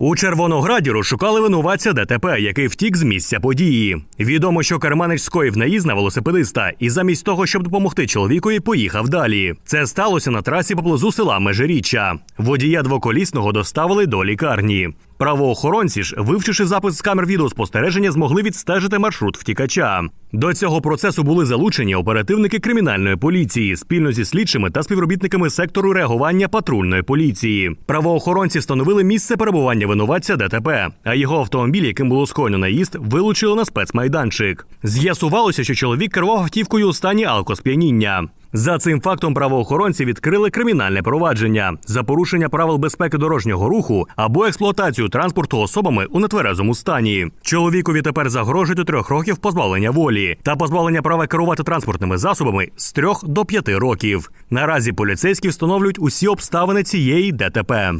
У Червонограді розшукали винуватця ДТП, який втік з місця події. Відомо, що керманич скоїв наїзд на велосипедиста і замість того, щоб допомогти чоловікові, поїхав далі. Це сталося на трасі поблизу села Межиріччя. Водія двоколісного доставили до лікарні. Правоохоронці ж, вивчивши запис з камер відеоспостереження, змогли відстежити маршрут втікача. До цього процесу були залучені оперативники кримінальної поліції спільно зі слідчими та співробітниками сектору реагування патрульної поліції. Правоохоронці встановили місце перебування винуватця ДТП, а його автомобіль, яким було скоєно наїзд, вилучили на спецмайданчик. З'ясувалося, що чоловік керував автівкою у стані алкосп'яніння. За цим фактом правоохоронці відкрили кримінальне провадження за порушення правил безпеки дорожнього руху або експлуатацію транспорту особами у нетверезому стані. Чоловікові тепер загрожує до трьох років позбавлення волі та позбавлення права керувати транспортними засобами з трьох до п'яти років. Наразі поліцейські встановлюють усі обставини цієї ДТП.